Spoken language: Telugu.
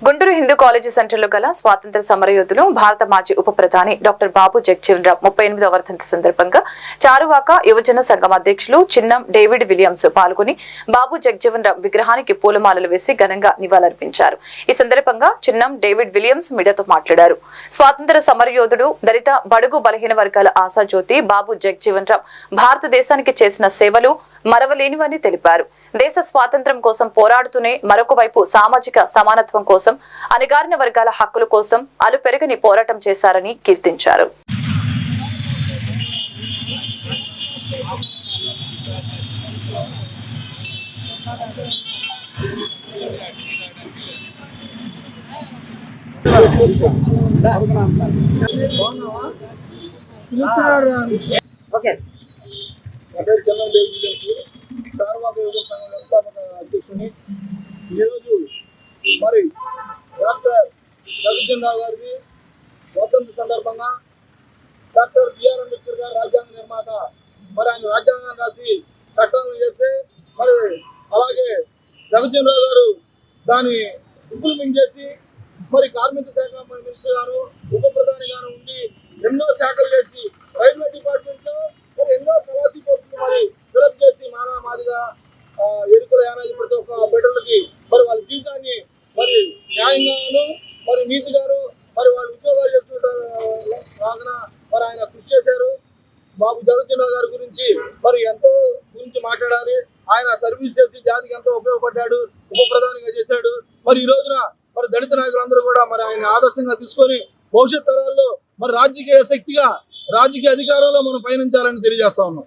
గుంటూరు హిందూ కాలేజీ సెంటర్లో గల స్వాతంత్ర సమరయోధులు భారత మాజీ ఉప ప్రధాని డాక్టర్ బాబు జగజీవన్ రామ్ ముప్పై ఎనిమిదవ వర్ధంతి సందర్భంగా చారువాక యువజన సంఘం అధ్యక్షులు చిన్నం డేవిడ్ విలియమ్స్ పాల్గొని బాబు జగ్జీవన్ రామ్ విగ్రహానికి పూలమాలలు వేసి ఘనంగా నివాళులర్పించారు. ఈ సందర్భంగా చిన్నం డేవిడ్ విలియమ్స్ మీడియాతో మాట్లాడారు. స్వాతంత్ర సమరయోధుడు దళిత బడుగు బలహీన వర్గాల ఆశాజ్యోతి బాబు జగజీవన్ రామ్ భారతదేశానికి చేసిన సేవలు మరవలేనివని తెలిపారు. దేశ స్వాతంత్ర్యం కోసం పోరాడుతూనే మరొక వైపు సామాజిక సమానత్వం కోసం అణగారిన వర్గాల హక్కుల కోసం అలుపెరగని పోరాటం చేశారని కీర్తించారు. ఓకే నా పేరు చంద్రం దేవి విలియమ్స్ చార్వాక యువజన సంఘం వ్యవస్థాపక అధ్యక్షుని ఈరోజు మరి డాక్టర్ రవిచంద్రరావు గారికి వర్ధంతి సందర్భంగా డాక్టర్ బిఆర్ అంబేద్కర్ గారు రాజ్యాంగ నిర్మాత మరి ఆయన రాజ్యాంగాన్ని రాసి చట్టాలను చేస్తే మరి అలాగే రఘుచంద్రరావు గారు దాన్ని ఇంప్లిమెంట్ చేసి మరి కార్మిక శాఖ మినిస్టర్ గారు ఉప ప్రధాని గారు ఉండి ఎన్నో శాఖలు చేసి ఎరుకుల యానాది ప్రతి ఒక్క బిడ్డలకి మరి వాళ్ళ జీవితాన్ని మరి న్యాయంగాను మరి నీతిగాను మరి వాళ్ళు ఉద్యోగాలు చేసుకుంటారు మరి ఆయన కృషి చేశారు. బాబు జగజ్జన గారి గురించి మరి ఎంతో గురించి మాట్లాడాలి. ఆయన సర్వీస్ చేసి జాతికి ఎంతో ఉపయోగపడ్డాడు ఉప ప్రధానిగా చేశాడు. మరి ఈ రోజున మరి దళిత నాయకులందరూ కూడా మరి ఆయన ఆదర్శంగా తీసుకొని భవిష్యత్ తరాల్లో మరి రాజకీయ శక్తిగా రాజకీయ అధికారంలో మనం పయనించాలని తెలియజేస్తా ఉన్నాం.